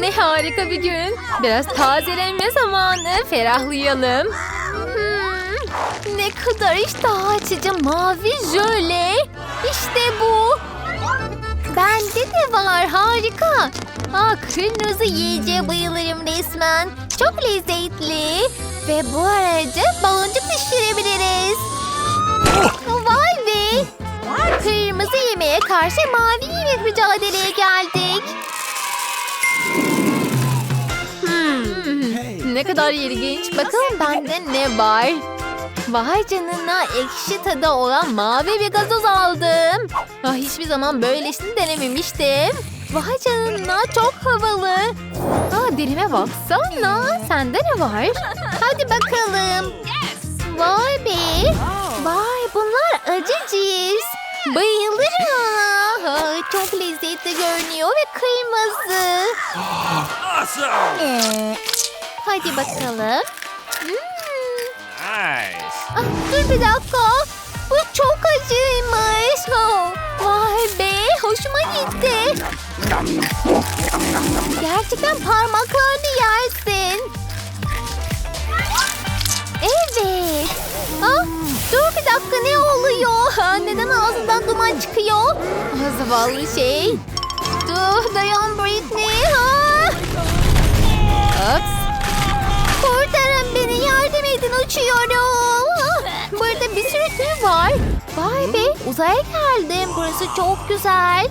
Ne harika bir gün. Biraz tazelenme zamanı. Ferahlayalım. Hmm, ne kadar iştah açıcı mavi jöle. İşte bu. Bende de var harika. Aa, kırmızı yiyeceğe bayılırım resmen. Çok lezzetli. Ve bu arada baloncuk pişirebiliriz. Vay be. Kırmızı yemeğe karşı mavi yemek mücadeleye geldik. Hmm, ne kadar ilginç. Bakalım bende ne var. Vay canına ekşi tadı olan mavi bir gazoz aldım. Ah, hiçbir zaman böylesini denememiştim. Vay canına çok havalı. Aa, dilime baksana. Sende ne var? Hadi bakalım. Vay be. Vay bunlar acı cips. Bayılırım. Ay, çok lezzetli görünüyor ve kırmızı. Awesome! Ee, hadi bakalım. Hmm. Nice. Ah, dur bir dakika. Bu çok acıymış. Oh, vay be hoşuma gitti. Gerçekten parmaklarını yersin. Ağzından duman çıkıyor? Zavallı şey. Dur dayan Britney. Ups. Kurtarın beni yardım edin uçuyorum. Burada bir sürü tüy var. Vay be uzaya geldim. Burası çok güzel.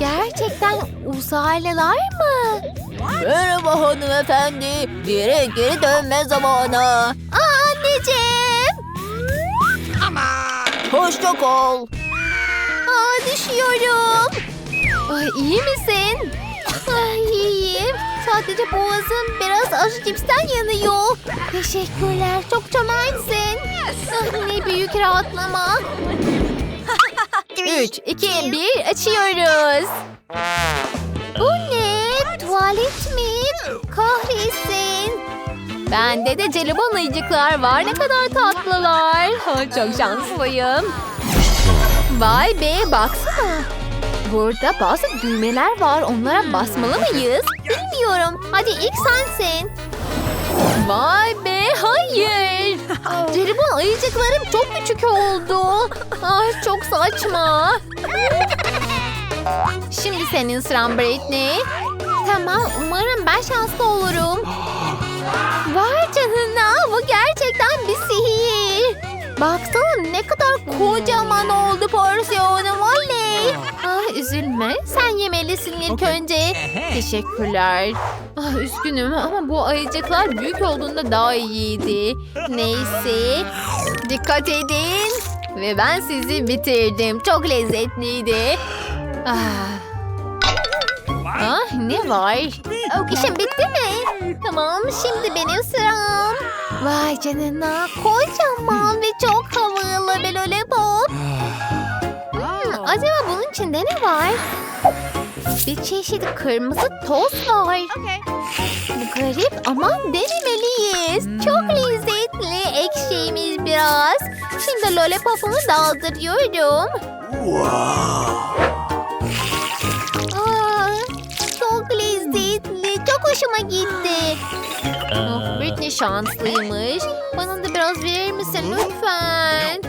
Gerçekten uzaylılar mı? Merhaba hanımefendi. Geri geri dönme zamanı. Aa Hoşça kal. Aa düşüyorum. Ay, iyi misin? Ay iyiyim. Sadece boğazım biraz acı cipsten yanıyor. Teşekkürler. Çok cömertsin. Ah, ne büyük rahatlama. 3, 2, 1 açıyoruz. Bu ne? Tuvalet mi? Kahretsin. Bende de jelibon ayıcıklar var. Ne kadar tatlılar. Çok şanslıyım. Vay be baksana. Burada bazı düğmeler var. Onlara basmalı mıyız? Bilmiyorum. Hadi ilk sensin. Vay be hayır. Jelibon ayıcıklarım çok küçük oldu. Ay çok saçma. Şimdi senin sıran Britney. Tamam umarım ben şanslı olurum. Vay canına bu gerçekten bir sihir. Baksana ne kadar kocaman oldu porsiyonum oley. Ah üzülme sen yemelisin ilk önce. Teşekkürler. Ah üzgünüm ama bu ayıcıklar büyük olduğunda daha iyiydi. Neyse. Dikkat edin. Ve ben sizi bitirdim. Çok lezzetliydi. Ah. Ah ne var? Oh, işim bitti? Tamam şimdi benim sıram. Vay canına kocaman ve çok havalı bir lollipop. Hmm, acaba bunun içinde ne var? Bir çeşit kırmızı toz var. Bu garip ama denemeliyiz. Çok lezzetli ekşiymiş biraz. Şimdi lollipopumu daldırıyorum. Aa, hoşuma gitti. Oh, Britney şanslıymış. Bana da biraz verir misin lütfen?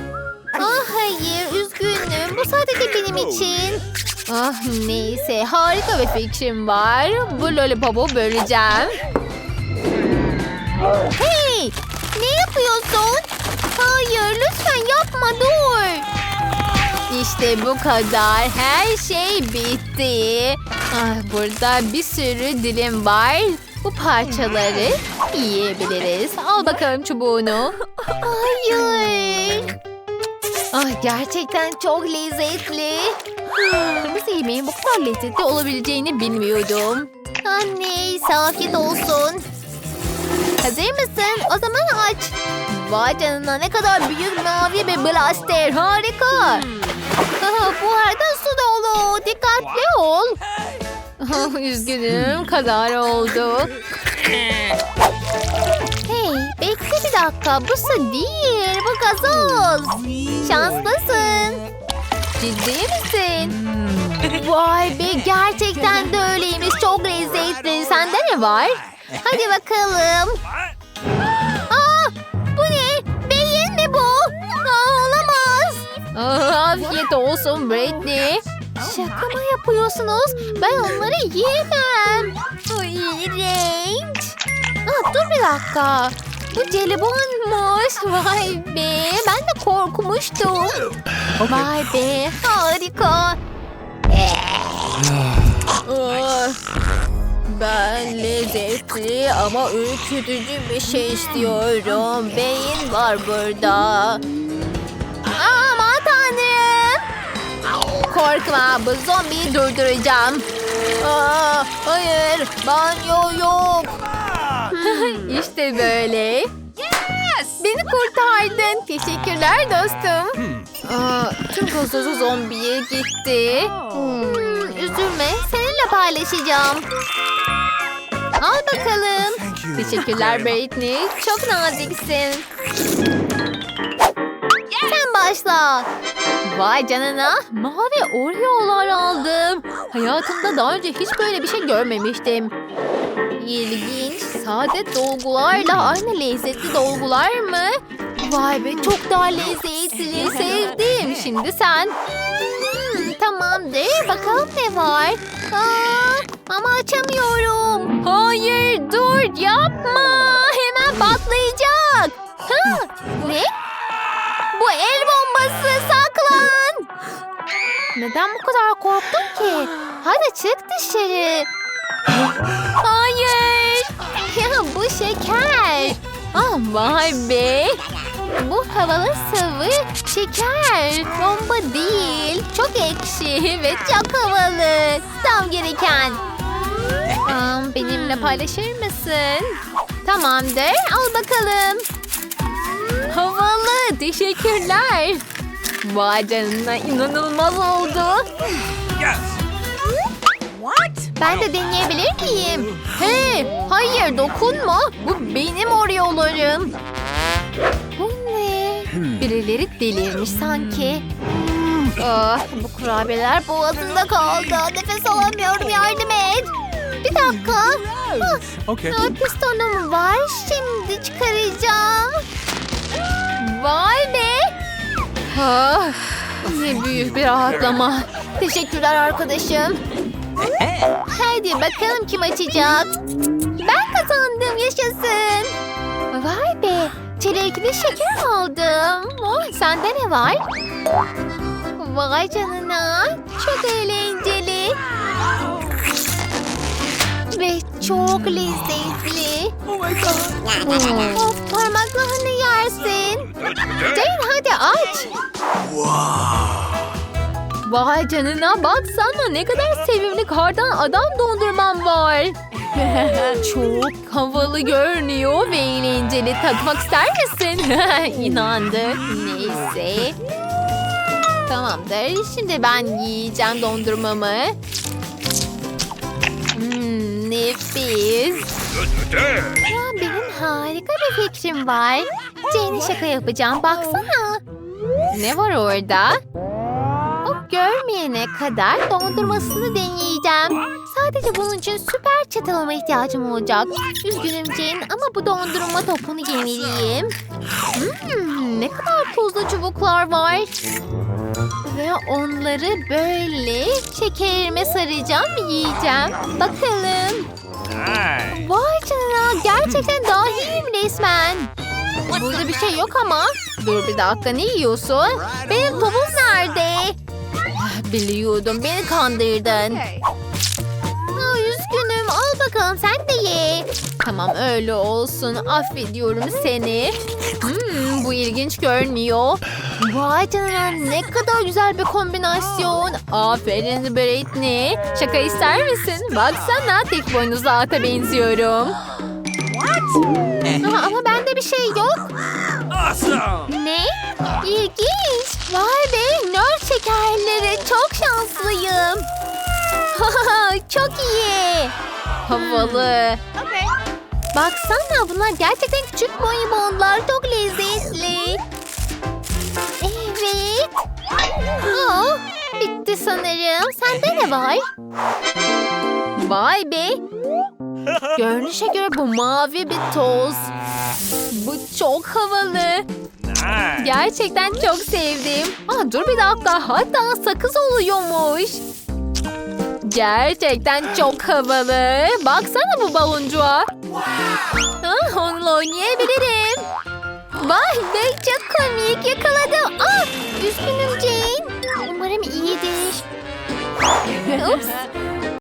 Ah hayır üzgünüm. Bu sadece benim için. Ah neyse harika bir fikrim var. Bu lollipopu böleceğim. Hey! Ne yapıyorsun? Hayır lütfen yapma dur. İşte bu kadar. Her şey bitti. Ah, burada bir sürü dilim var. Bu parçaları yiyebiliriz. Al bakalım çubuğunu. Hayır. Ah, gerçekten çok lezzetli. Kırmızı yemeğin bu kadar lezzetli olabileceğini bilmiyordum. Anne, afiyet olsun. Hazır mısın? O zaman aç. Vay canına ne kadar büyük mavi bir blaster. Harika. Aha, bu arada su dolu. Dikkatli ol. Ah, Üzgünüm kadar oldu. Hey bekle bir dakika bu su değil bu gazoz. Şanslısın. Ciddi misin? Vay be gerçekten de öyleymiş çok lezzetli. ne var? Hadi bakalım. Aa, bu ne? Beyin mi bu? Aa, olamaz. Aa, afiyet olsun Britney. Şaka mı yapıyorsunuz? Ben onları yiyemem. Ay, iğrenç. Aa, dur bir dakika. Bu jelibonmuş. Vay be. Ben de korkmuştum. Vay be. Harika. Ah, Ben lezzetli ama ürkütücü bir şey istiyorum. Beyin var burada. Korkma bu zombiyi durduracağım. Aa, hayır banyo yok. işte böyle. Beni kurtardın. Teşekkürler dostum. Aa, tüm gazozu zombiye gitti. Hmm, üzülme. Seninle paylaşacağım. Al bakalım. Teşekkürler Britney. Çok naziksin. Sen başla. Vay canına. Mavi Oreo'lar aldım. Hayatımda daha önce hiç böyle bir şey görmemiştim. İlginç. Sade dolgularla aynı lezzetli dolgular mı? Vay be çok daha lezzetli. Sevdim. Şimdi sen. Hmm, tamamdır. Bakalım ne var. Aa, ama açamıyorum. Hayır dur yapma. Neden bu kadar korktun ki? Hadi çık dışarı. Hayır. Ya bu şeker. Ah vay be. Bu havalı sıvı şeker. Bomba değil. Çok ekşi ve çok havalı. Tam gereken. Aa, benimle paylaşır mısın? Tamamdır. Al bakalım. Havalı. Teşekkürler. Vay canına inanılmaz oldu. Yes. Ben de deneyebilir miyim? Hey, hayır dokunma. Bu benim Oreo'larım. Bu ne? Birileri delirmiş sanki. Ah, bu kurabiyeler boğazımda kaldı. Nefes alamıyorum yardım et. Bir dakika. Ah, Okay. ah, pistonum var. Şimdi çıkaracağım. Vay be. Ah, ne büyük bir rahatlama. Teşekkürler arkadaşım. Hadi bakalım kim açacak. Ben kazandım yaşasın. Vay be. Çilekli şeker aldım. Oh, sende ne var? Vay canına. Çok eğlenceli. Ve çok lezzetli. Oh my god. Hmm. Of parmaklarını yersin. Jane hadi aç. Vay canına baksana ne kadar sevimli kardan adam dondurmam var. Çok havalı görünüyor ve eğlenceli. Tatmak ister misin? İnandı. Neyse. Tamamdır. Şimdi ben yiyeceğim dondurmamı. Hmm, nefis. Ya benim harika bir fikrim var. Jane'e şaka yapacağım. Baksana. Ne var orada? O görmeyene kadar dondurmasını deneyeceğim. Sadece bunun için süper çatalıma ihtiyacım olacak. Üzgünüm Jane ama bu dondurma topunu yemeliyim. Hmm, ne kadar tuzlu çubuklar var. Ve onları böyle şekerime saracağım yiyeceğim. Bakalım. Vay canına gerçekten dahiyim resmen. Burada bir şey yok ama. Dur bir dakika ne yiyorsun? Benim topum nerede? Biliyordum beni kandırdın. Aa, üzgünüm al bakalım sen de ye. Tamam öyle olsun affediyorum seni. Hmm, bu ilginç görünüyor. Vay canına ne kadar güzel bir kombinasyon. Aferin Britney. Şaka ister misin? Baksana tek boynuzlu ata benziyorum. Ama, ama bende bir şey yok. Awesome. Ne? İlginç. Vay be nerd şekerleri. Çok şanslıyım. Çok iyi. Havalı. Baksana bunlar gerçekten küçük. Çok sanırım. Sende ne var? Vay be. Görünüşe göre bu mavi bir toz. Bu çok havalı. Gerçekten çok sevdim. Aa, dur bir dakika. Hatta sakız oluyormuş. Gerçekten çok havalı. Baksana bu baloncuğa. Ah, onunla oynayabilirim. Vay be çok komik yakaladım. Ah, üzgünüm Jane. Umarım iyidir. Ups.